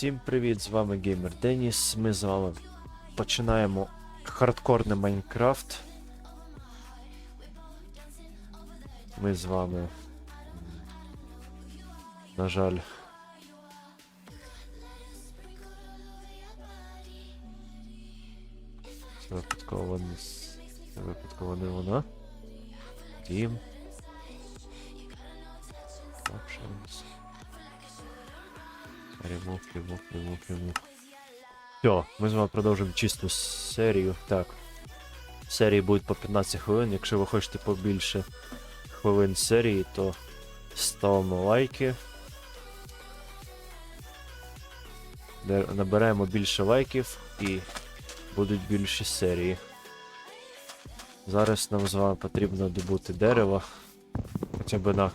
Всім привіт, з вами Геймер Деніс. Ми з вами починаємо хардкорний Майнкрафт. Ми з вами. На жаль. Випадково не, випадково не вона. Дім. Options. Ремов, ремов, ремов, ремов. Все, ми з вами продовжуємо чисту серію. Так. Серії будуть по 15 хвилин. Якщо ви хочете побільше хвилин серії, то ставимо лайки. Набираємо більше лайків і будуть більші серії. Зараз нам з вами потрібно добути дерево. Хоча б на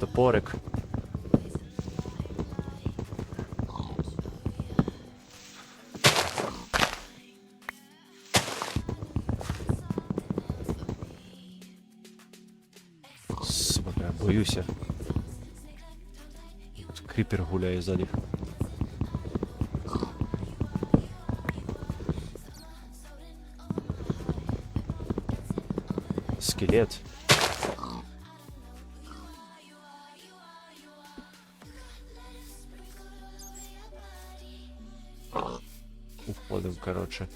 топорик. Боюся. Кріпер гуляє ззаді. Скелет. Уходим, короче.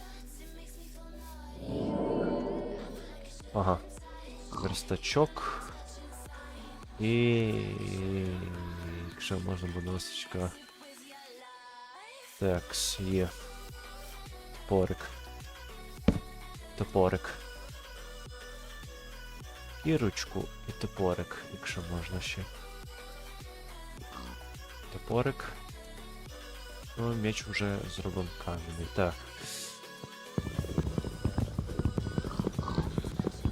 Ага. Верстачок. І. Якщо можна, будь ласка. Такс, є. Топорик. Топорик. І ручку, і топорик, якщо можна ще. Топорик. Ну, меч вже зробив кам'яний. Так.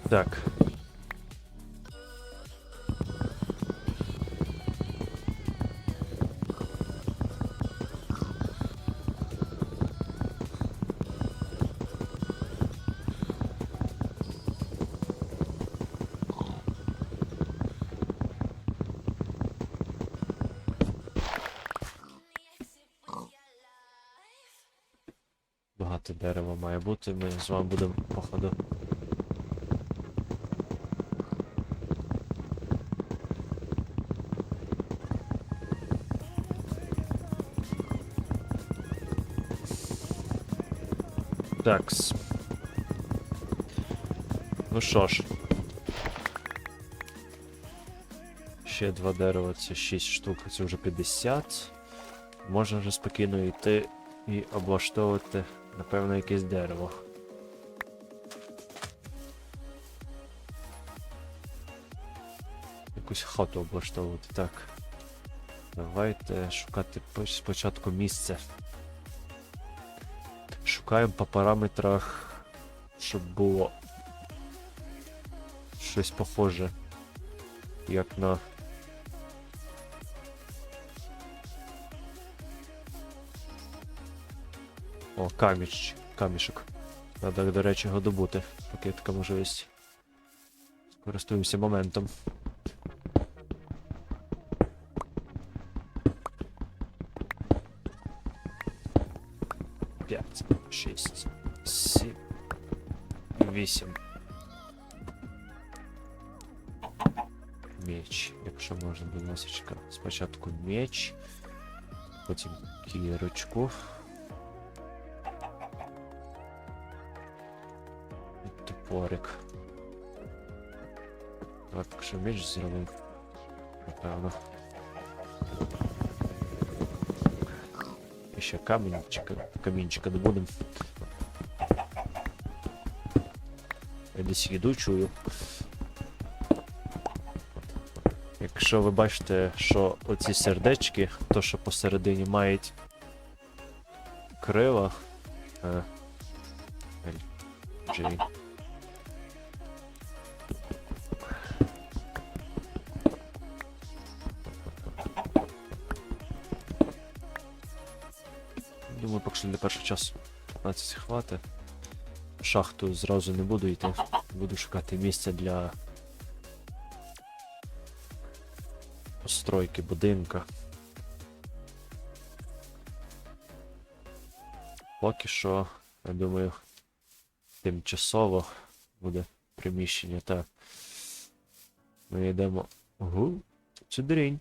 Так. Багато дерева має бути. Ми з вами будемо походу. Такс. Ну що ж. Ще два дерева, це 6 штук, це вже 50. Можна вже спокійно йти і облаштовувати, напевно, якесь дерево. Якусь хату облаштовувати, так. Давайте шукати спочатку місце. Шукаємо по параметрах, щоб було щось похоже, як на О, каміч, камішок. Надо, до речі, його добути, поки є така можливість. Користуємося моментом. П'ять, шість, сім, вісім. Меч, якщо можна, будь ласка. Спочатку меч, потім кірочку. Топорик. Поки що меч зробимо. Напевно. І ще камінчика, камінчика добудемо. Я десь їду чую. Якщо ви бачите, що оці сердечки, то що посередині мають крила. Е, Джей. Поки що для першого часу 15 хвати. Шахту зразу не буду йти. Буду шукати місце для постройки будинка. Поки що, я думаю, тимчасово буде приміщення. Так. Ми йдемо. Ого, це дерень.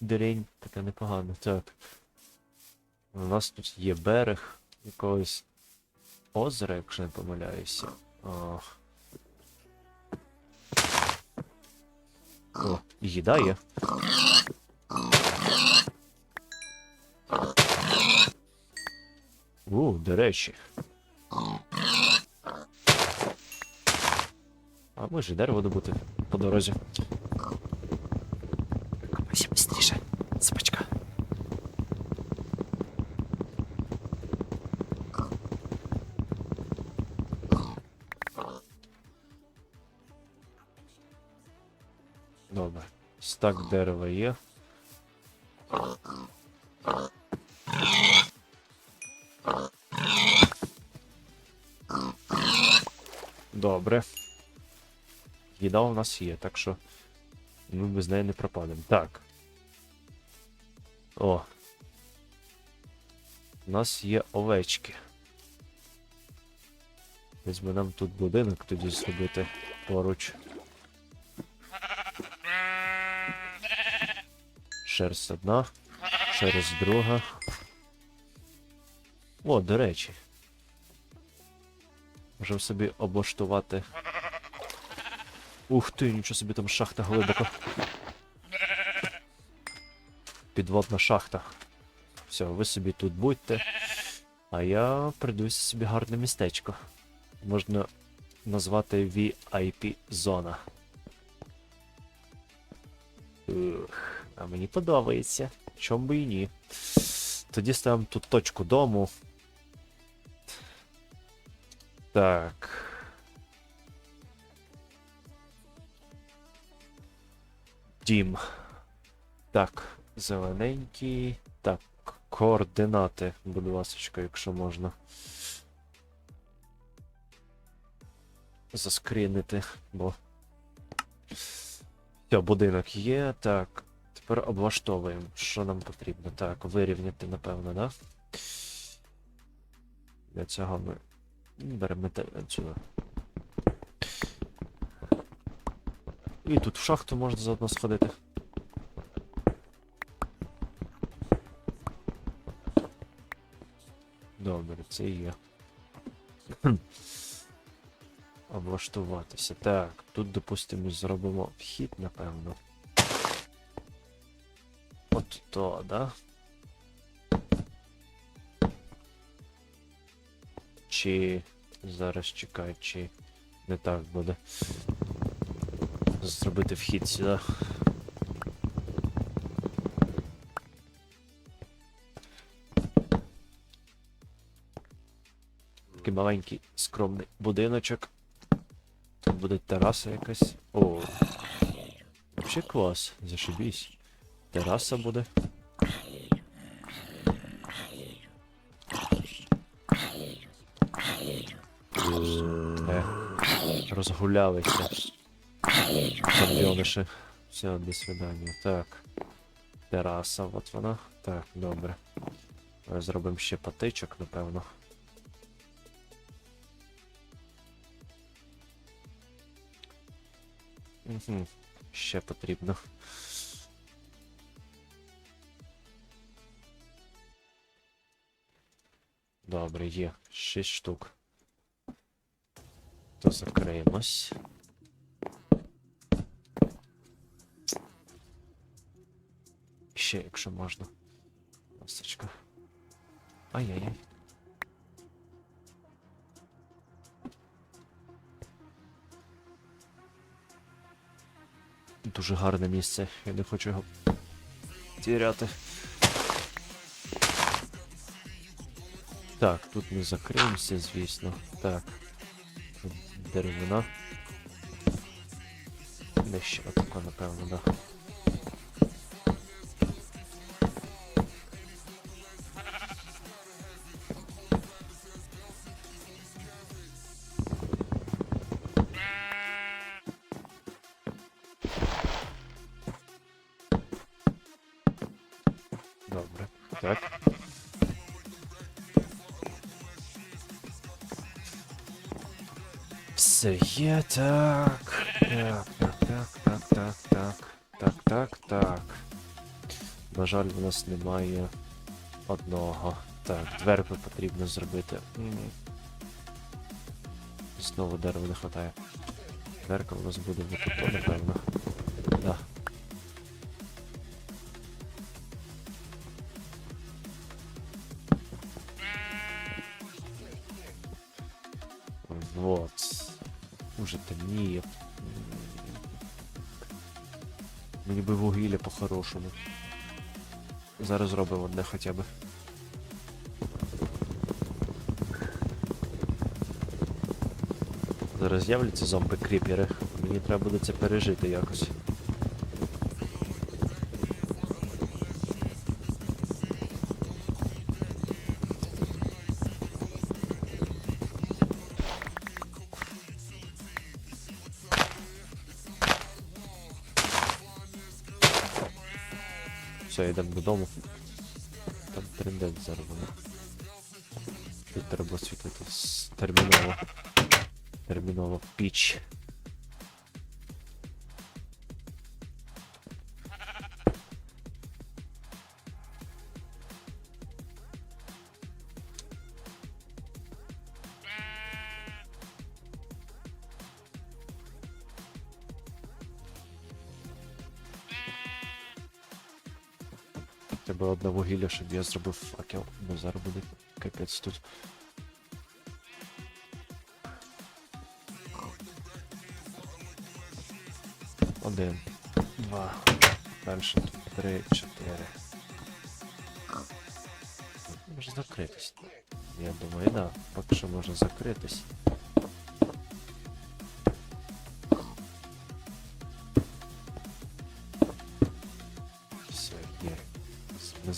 Дерень, така непогана. Так. У нас тут є берег якогось озера, якщо не помиляюся. О. О, їда є. У, до речі. А може дерево добути по дорозі. Стак дерева є. Добре. Їда у нас є, так що ми без неї не пропадемо. Так. О. У нас є овечки. Би нам тут будинок тоді зробити поруч. Шерсть одна, шерсть друга. О, до речі. Можемо собі облаштувати. Ух ти, нічого собі там шахта глибоко. Підводна шахта. Все, ви собі тут будьте. А я придусь собі гарне містечко. Можна назвати VIP зона. Ух, а мені подобається. Чом би і ні. Тоді ставимо тут точку дому. Так. Дім. Так, зелененький. Так, координати, будь ласочка, якщо можна. Заскрінити, бо. Все, будинок є. Так. Тепер облаштовуємо, що нам потрібно. Так, вирівняти, напевно, да? Для цього ми беремо цю. І тут в шахту можна заодно сходити. Добре, це є. Облаштуватися. Так, тут, допустимо, зробимо вхід, напевно. То, да? Чи зараз чекай, чи не так буде. Зробити вхід сюди. Такий маленький скромний будиночок. Тут буде тераса якась. О. Вообще клас, зашибісь. Тераса буде. Розгулялися. Чемпіониші. Все, до свидання. Так. Тераса, от вона. Так, добре. Зробимо ще патичок, напевно. Угу. Ще потрібно. Добре, є. 6 штук. То закриємось. Ще, якщо можна. Ласточка. Ай-яй-яй. Дуже гарне місце, я не хочу його тіряти. Так, тут ми закриємося, звісно. Так. Тут деревина. Не ще отако, напевно, да. Добре. Так. Все є так. Так, так, так, так, так, так. Так, так. На жаль, в нас немає одного. Так, дверку потрібно зробити. Знову дерева не вистачає. Дверка у нас буде тут, напевно. Да. М. Мені би вугілля по-хорошому. Зараз зробимо одне хоча б. Зараз з'являться зомби-кріпери. Мені треба буде це пережити якось. Все, йдемо додому. Там трендець зараз. Тут треба світити терміново. Терміново піч. Треба одне вугілля, щоб я зробив факел, бо зараз буде капець тут. Один, два, дальше три, чотири. Може закритись. Я думаю, да, поки що може закритись.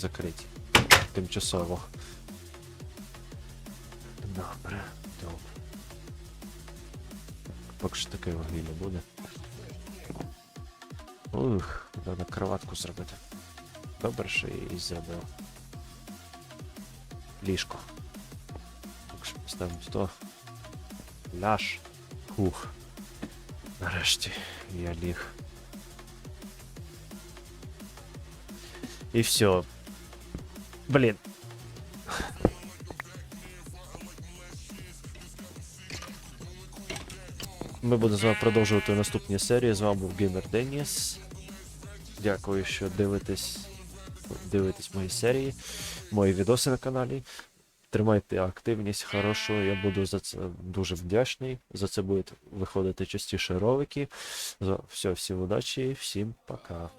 Ми закриті. Тимчасово. Добре, добре. Поки що таке вугілля буде. Ух, треба кроватку зробити. Добре, що я її зробив. Ліжко. Поки що поставимо то. Ляж. Хух. Нарешті я ліг. І все. Блін. Ми будемо з вами продовжувати наступні серії. З вами був Геймер Деніс. Дякую, що дивитесь, дивитесь мої серії, мої відоси на каналі. Тримайте активність хорошу, я буду за це дуже вдячний. За це будуть виходити частіше ролики. Все, всім удачі, всім пока.